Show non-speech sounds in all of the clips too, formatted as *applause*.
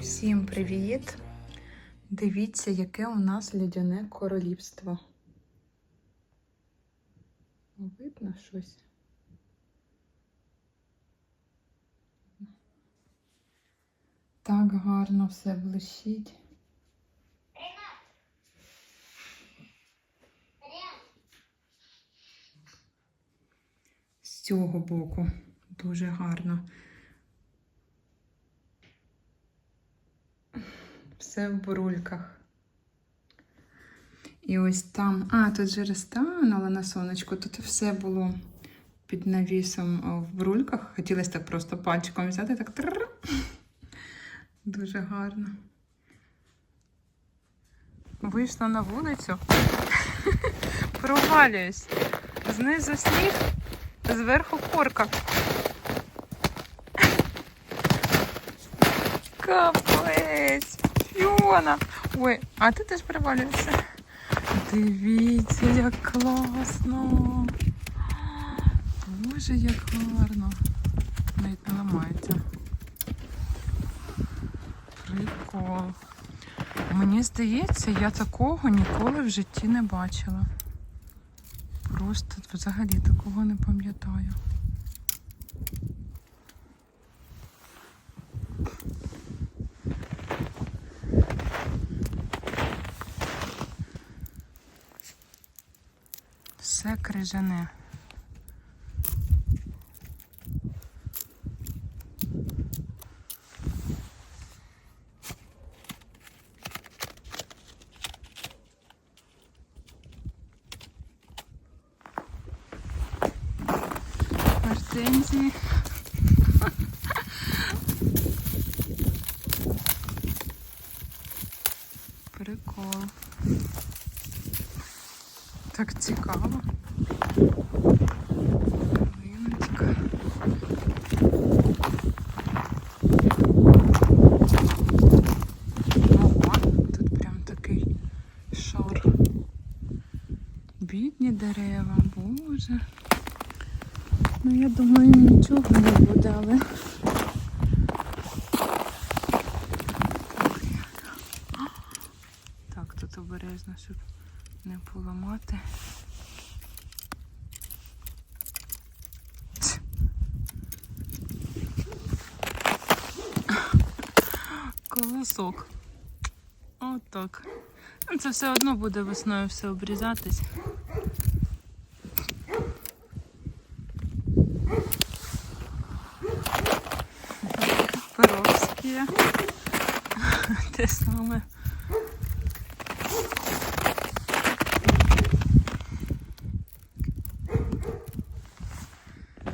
Всім привіт! Дивіться, яке у нас льодяне королівство. Видно щось? Так гарно все блищить. З цього боку дуже гарно. Все в бурульках. І ось там. А, тут же але на сонечку. Тут все було під навісом в бурульках. Хотілося так просто пальчиком взяти, так. трррр. Дуже гарно. Вийшла на вулицю. *laughs* Провалююсь. Знизу сніг, зверху корка. Капець! Фіона! Ой, а ти теж провалюєшся? Дивіться, як класно! Боже, як гарно! Навіть не ламається. Прикол. Мені здається, я такого ніколи в житті не бачила. Просто взагалі такого не пам'ятаю. Все крижане. Гортензії. Прикол. Так цікаво. Ялиночка. Ого, тут прям такий шар. Бідні дерева, боже. Ну, я думаю, нічого не буде, але. Так, тут обережно, щоб не поламати. Колосок. Отак. Ну, Це все одно буде весною все обрізатись. Перовські. *laughs* Те саме.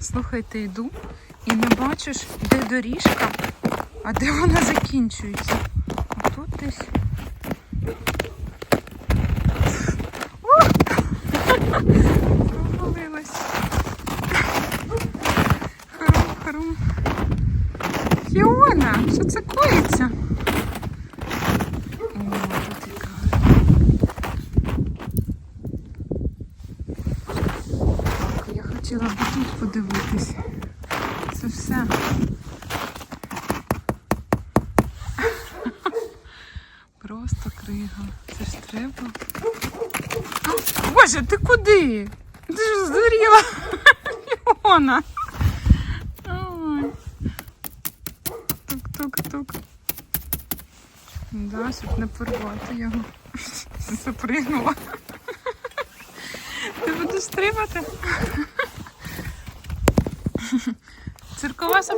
Слухайте, йду і не бачиш, де доріжка, а де вона закінчується. А тут десь. О! Провалилась. Харум, харум. Фіона, що це коїться? О, тут яка. Так, я хотіла б тут подивитись. Це все. *laughs* Просто крига. Це ж треба. Боже, ти куди? Ти ж здуріла. Фіона. *laughs* Ой. Тук-тук-тук. Да, щоб не порвати його.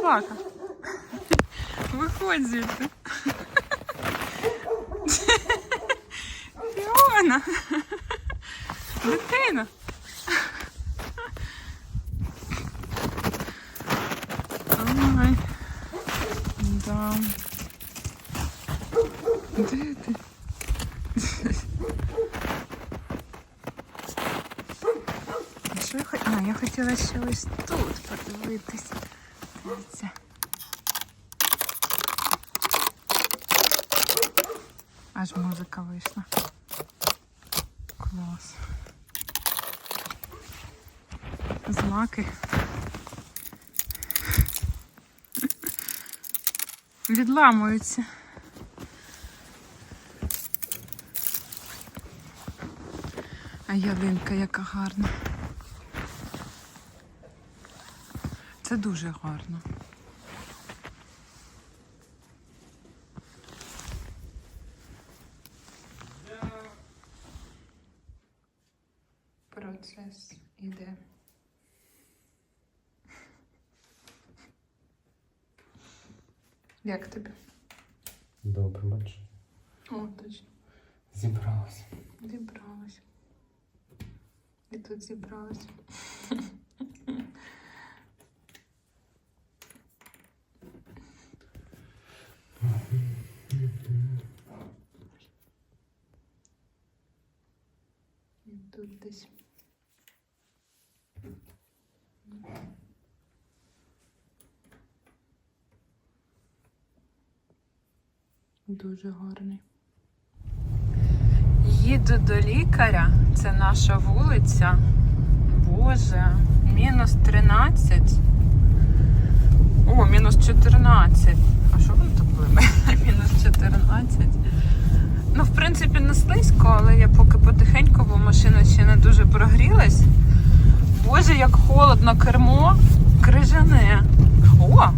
собака. Виходь звідти. Фіона. Дитина. Ой. Да. Де ти? Що а, я хотела А, я хотіла ще тут подивитися. Музика вийшла. Клас. Злаки. Відламуються. А ялинка яка гарна. Це дуже гарно. Процес іде. Як тобі? Добре, бачу. О, точно. Зібралась. Зібралась. І тут зібралась. І тут десь. Дуже гарний. Їду до лікаря, це наша вулиця. Боже, мінус 13. О, мінус 14. А що воно тут буде? *laughs* мінус 14. Ну, в принципі, не слизько, але я поки потихеньку, бо машина ще не дуже прогрілась. Боже, як холодно кермо, крижане. О!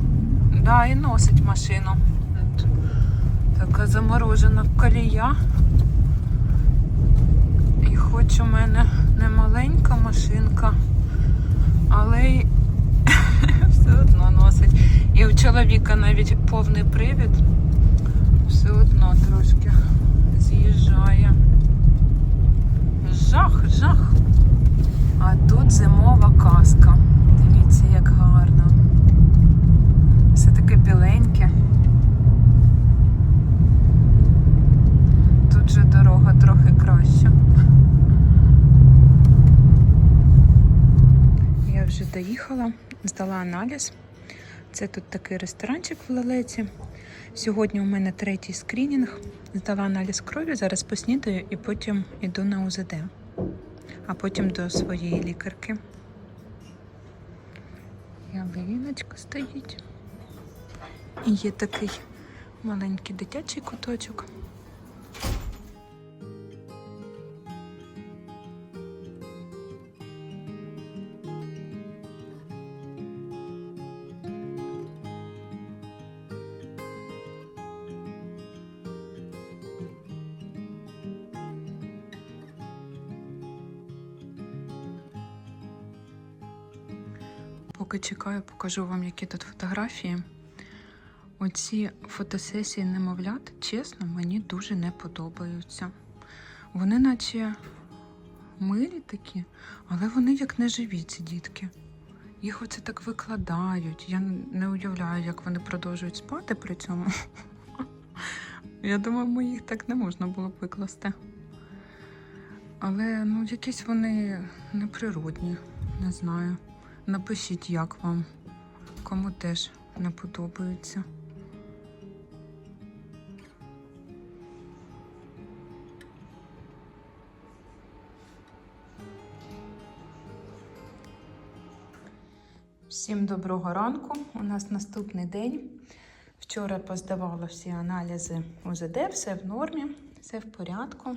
Да, і носить машину. Така заморожена колія. І хоч у мене не маленька машинка, але й *laughs* все одно носить. І у чоловіка навіть повний привід все одно трошки з'їжджає. Жах, жах. А тут зимова казка. Дивіться, як гарно. Все таке біленьке. Тут же дорога трохи краща. Я вже доїхала, здала аналіз. Це тут такий ресторанчик в Лелеці. Сьогодні у мене третій скринінг. Здала аналіз крові, зараз поснідаю і потім йду на УЗД, а потім до своєї лікарки. Ялиночка стоїть. І є такий маленький дитячий куточок. Поки чекаю, покажу вам, які тут фотографії. Оці фотосесії немовлят, чесно, мені дуже не подобаються. Вони наче милі такі, але вони як не живі, ці дітки. Їх оце так викладають. Я не уявляю, як вони продовжують спати при цьому. *laughs* Я думаю, моїх так не можна було б викласти. Але ну, якісь вони неприродні, не знаю. Напишіть, як вам, кому теж не подобаються. Всім доброго ранку. У нас наступний день. Вчора поздавала всі аналізи УЗД, все в нормі, все в порядку.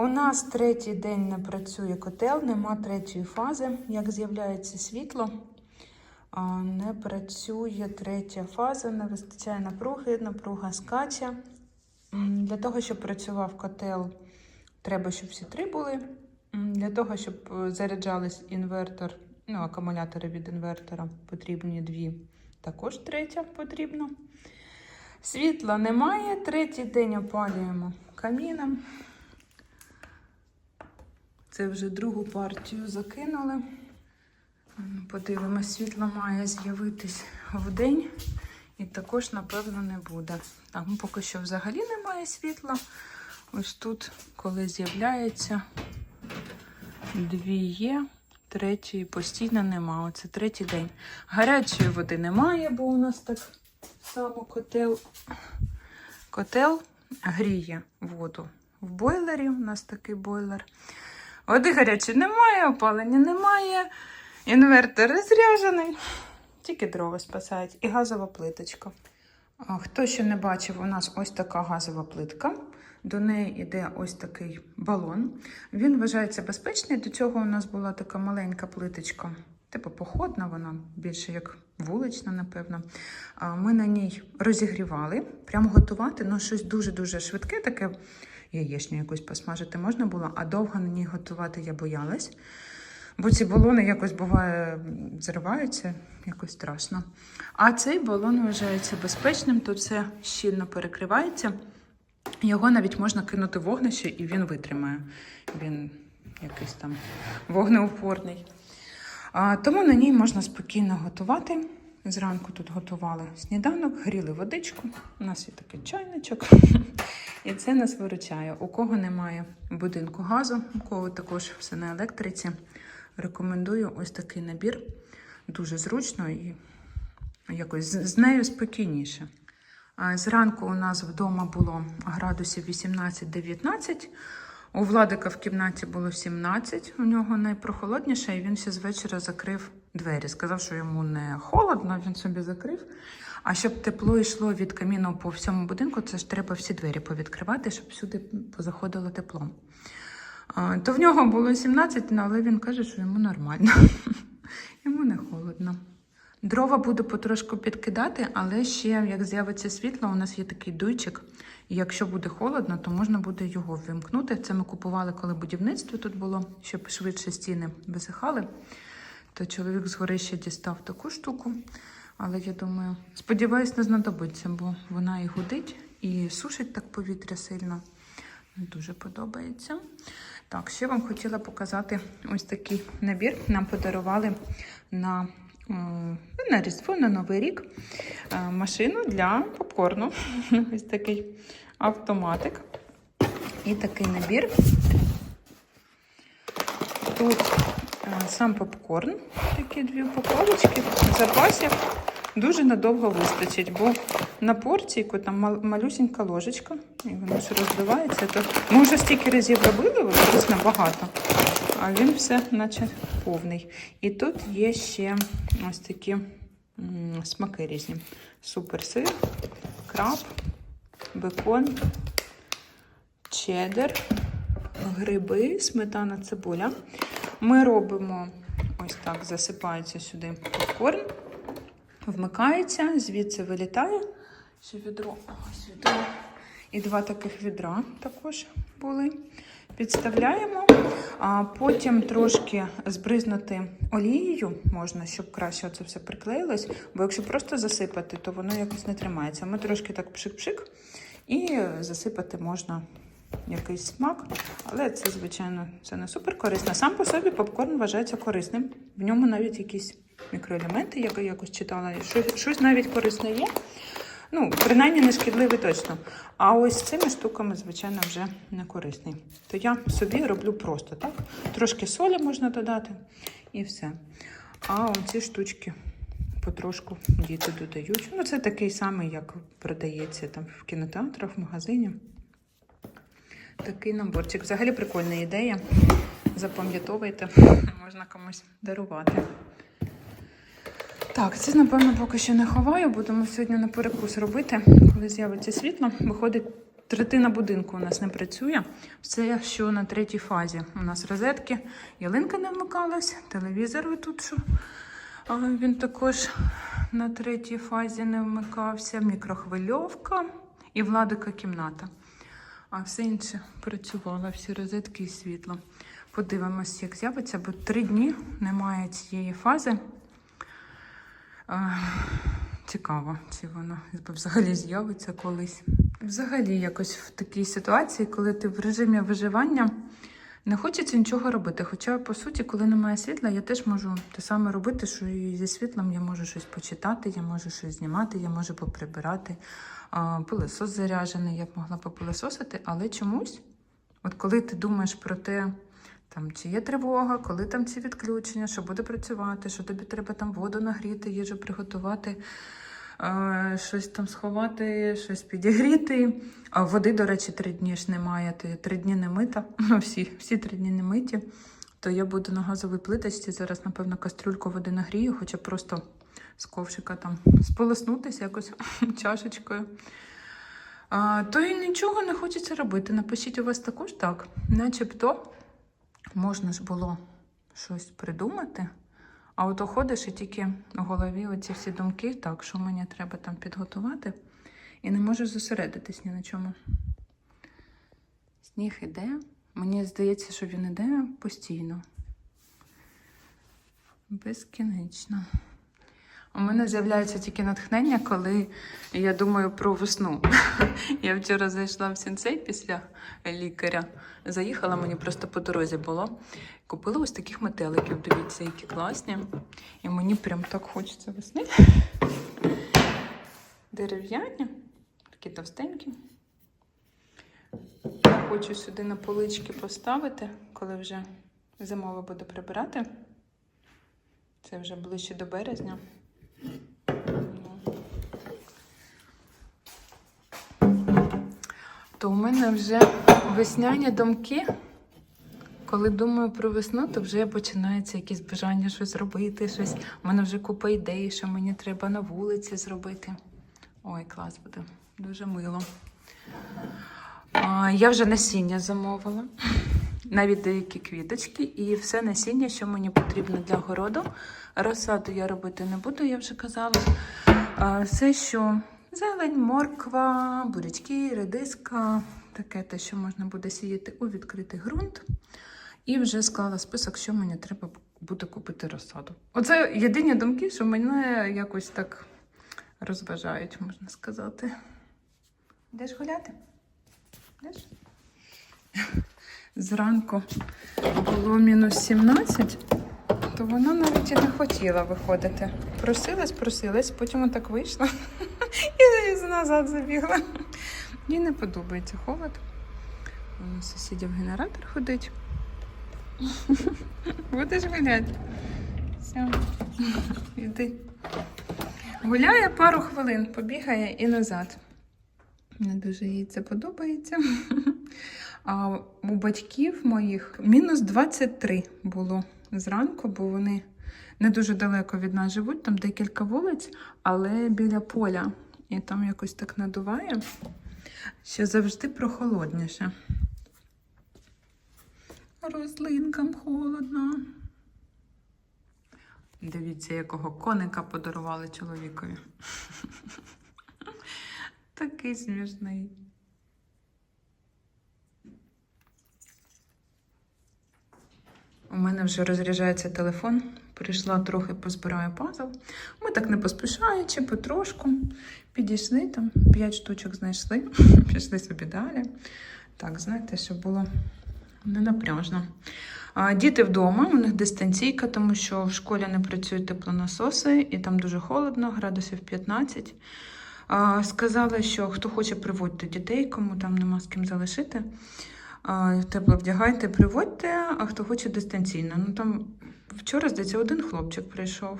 У нас третій день не працює котел, нема третьої фази. Як з'являється світло, не працює третя фаза, не вистачає напруги, напруга скаче. Для того, щоб працював котел, треба, щоб всі три були. Для того, щоб е, заряджались інвертор, ну, акумулятори від інвертора, потрібні дві. Також третя потрібна. Світла немає. Третій день опалюємо каміном. Це вже другу партію закинули. Ну, Подивимось, світло має з'явитись в день. І також, напевно, не буде. Там поки що взагалі немає світла. Ось тут, коли з'являється, дві є, третьої постійно нема. Оце третій день. Гарячої води немає, бо у нас так само котел. Котел гріє воду в бойлері. У нас такий бойлер. Води гарячої немає, опалення немає. Інвертор розряджений. Тільки дрова спасають і газова плиточка. Хто ще не бачив, у нас ось така газова плитка. До неї йде ось такий балон. Він вважається безпечний. До цього у нас була така маленька плиточка, типу походна, вона більше як вулична, напевно. Ми на ній розігрівали, прямо готувати, ну щось дуже-дуже швидке, таке яєчню якусь посмажити можна було, а довго на ній готувати я боялась. Бо ці балони якось буває зриваються, якось страшно. А цей балон вважається безпечним, тут все щільно перекривається. Його навіть можна кинути в вогнище і він витримає. Він якийсь там вогнеупорний. А, тому на ній можна спокійно готувати. Зранку тут готували сніданок, гріли водичку. У нас є такий чайничок. І це нас виручає. У кого немає будинку газу, у кого також все на електриці, рекомендую ось такий набір. Дуже зручно і якось з нею спокійніше. Зранку у нас вдома було градусів 18-19. У Владика в кімнаті було 17, у нього найпрохолодніше, і він ще з вечора закрив двері. Сказав, що йому не холодно, він собі закрив. А щоб тепло йшло від каміну по всьому будинку, це ж треба всі двері повідкривати, щоб сюди позаходило тепло. То в нього було 17, але він каже, що йому нормально. *laughs* Йому не холодно. Дрова буду потрошку підкидати, але ще як з'явиться світло, у нас є такий дуйчик. І якщо буде холодно, то можна буде його вимкнути. Це ми купували, коли будівництво тут було, щоб швидше стіни висихали. То чоловік згори ще дістав таку штуку. Але я думаю, сподіваюсь, не знадобиться, бо вона і гудить, і сушить так повітря сильно. Дуже подобається. Так, ще вам хотіла показати ось такий набір. Нам подарували на, на Різдво, на Новий рік е, машину для попкорну. *laughs* Ось такий автоматик. І такий набір. Тут сам попкорн, такі дві упаковочки, запасів. Дуже надовго вистачить, бо на порційку там малюсінька ложечка, і воно ж розбивається. То ми вже стільки разів робили, от дійсно багато, а він все наче повний. І тут є ще ось такі смаки різні. Суперсир, краб, бекон, чеддер, гриби, сметана, цибуля. Ми робимо ось так, засипається сюди попкорн вмикається, звідси вилітає. Ще відро. Ось відро. І два таких відра також були. Підставляємо, а потім трошки збризнути олією можна, щоб краще це все приклеїлось. Бо якщо просто засипати, то воно якось не тримається. Ми трошки так пшик-пшик і засипати можна якийсь смак. Але це, звичайно, це не супер корисно. Сам по собі попкорн вважається корисним. В ньому навіть якісь мікроелементи, як я якось читала, щось, щось навіть корисне є. Ну, принаймні не шкідливий точно. А ось цими штуками, звичайно, вже не корисний. То я собі роблю просто так. Трошки солі можна додати і все. А оці штучки потрошку діти додають. Ну, це такий самий, як продається там в кінотеатрах, в магазині. Такий наборчик. Взагалі прикольна ідея. Запам'ятовуйте, можна комусь дарувати. Так, це, напевно, поки що не ховаю. Будемо сьогодні на перекус робити, коли з'явиться світло. Виходить, третина будинку у нас не працює. Все, що на третій фазі. У нас розетки, ялинка не вмикалась, телевізор тут що. Він також на третій фазі не вмикався, мікрохвильовка і владика кімната. А все інше працювало, всі розетки і світло. Подивимось, як з'явиться, бо три дні немає цієї фази. Цікаво, чи воно взагалі з'явиться колись. Взагалі, якось в такій ситуації, коли ти в режимі виживання, Не хочеться нічого робити. Хоча, по суті, коли немає світла, я теж можу те саме робити, що і зі світлом я можу щось почитати, я можу щось знімати, я можу поприбирати. А, пилосос заряджений, я б могла попилососити, але чомусь, от коли ти думаєш про те, там, чи є тривога, коли там ці відключення, що буде працювати, що тобі треба там воду нагріти, їжу приготувати, щось там сховати, щось підігріти. Води, до речі, три дні ж немає. Ти три дні не мита. *laughs* Всі, всі три дні не миті. То я буду на газовій плиточці. Зараз, напевно, кастрюльку води нагрію, хоча просто з ковшика там сполоснутися якось *laughs* чашечкою. А, то і нічого не хочеться робити. Напишіть у вас також так, начебто можна ж було щось придумати. А от ходиш і тільки в голові оці всі думки, так, що мені треба там підготувати, і не можеш зосередитись ні на чому. Сніг іде. Мені здається, що він іде постійно. Безкінечно. У мене з'являється тільки натхнення, коли я думаю про весну. *laughs* Я вчора зайшла в сінцей після лікаря. Заїхала, мені просто по дорозі було. Купила ось таких метеликів. Дивіться, які класні. І мені прям так хочеться весни. Дерев'яні, такі товстенькі. Я хочу сюди на полички поставити, коли вже зимова буде прибирати. Це вже ближче до березня. То у мене вже весняні думки. Коли думаю про весну, то вже починається якісь бажання щось робити, щось. У мене вже купа ідей, що мені треба на вулиці зробити. Ой, клас буде. Дуже мило. А, я вже насіння замовила. Навіть деякі квіточки і все насіння, що мені потрібно для городу. Розсаду я робити не буду, я вже казала. Все, що зелень, морква, бурячки, редиска, таке те, що можна буде сіяти у відкритий ґрунт. І вже склала список, що мені треба буде купити розсаду. Оце єдині думки, що мене якось так розважають, можна сказати. Йдеш гуляти? Йдеш? Зранку було мінус 17, то вона навіть і не хотіла виходити. Просилась, просилась, потім так вийшла *laughs* і назад забігла. Їй не подобається холод. У сусідів генератор ходить. *laughs* Будеш гуляти? Все, йди. Гуляє пару хвилин, побігає і назад. Не дуже їй це подобається. *laughs* А у батьків моїх мінус 23 було зранку, бо вони не дуже далеко від нас живуть, там декілька вулиць, але біля поля. І там якось так надуває, що завжди прохолодніше. Рослинкам холодно. Дивіться, якого коника подарували чоловікові. *laughs* Такий смішний. У мене вже розряджається телефон. Прийшла трохи позбираю пазл. Ми так не поспішаючи, потрошку. Підійшли там, 5 штучок знайшли, *laughs* пішли собі далі. Так, знаєте, щоб було не напряжно. Діти вдома, у них дистанційка, тому що в школі не працюють теплонасоси, і там дуже холодно, градусів 15. А, Сказали, що хто хоче, приводьте дітей, кому там нема з ким залишити. Тепло вдягайте, приводьте, а хто хоче дистанційно. Ну там вчора, здається, один хлопчик прийшов.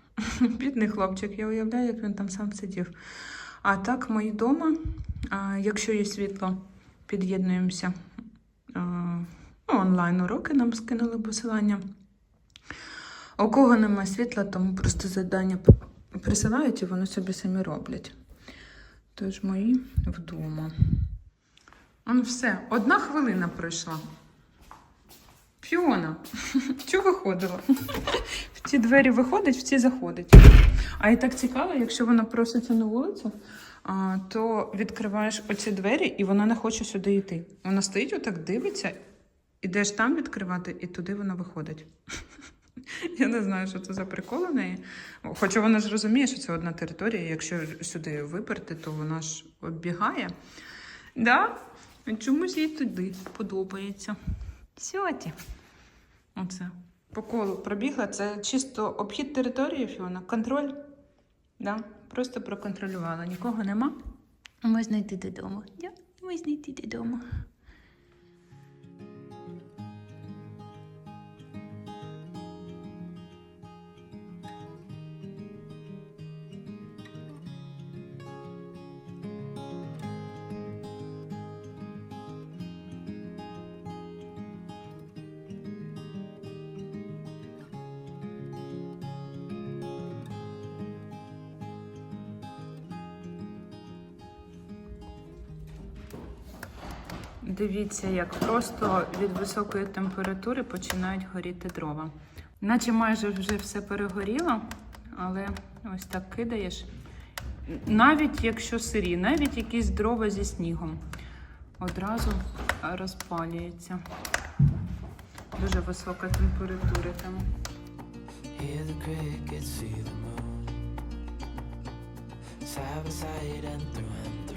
*laughs* Бідний хлопчик, я уявляю, як він там сам сидів. А так, мої вдома, якщо є світло, під'єднуємося. Ну, онлайн уроки нам скинули посилання. У кого немає світла, тому просто завдання присилають і вони собі самі роблять. Тож мої вдома. Ну все, одна хвилина пройшла. Фіона, *laughs* чого виходила? *laughs* В ці двері виходить, в ці заходить. А і так цікаво, якщо вона проситься на вулицю, то відкриваєш оці двері, і вона не хоче сюди йти. Вона стоїть, отак дивиться, ідеш там відкривати, і туди вона виходить. *laughs* Я не знаю, що це за прикол у неї. Хоча вона ж розуміє, що це одна територія, якщо сюди виперти, то вона ж оббігає. Да? Чомусь їй туди подобається. Сьоті. Оце. По колу пробігла. Це чисто обхід території, Фіона. Контроль. Да? Просто проконтролювала. Нікого нема. Можна йти додому. Да? Можна йти додому. Дивіться, як просто від високої температури починають горіти дрова. Наче майже вже все перегоріло, але ось так кидаєш. Навіть якщо сирі, навіть якісь дрова зі снігом одразу розпалюється. Дуже висока температура там. Side by side and through and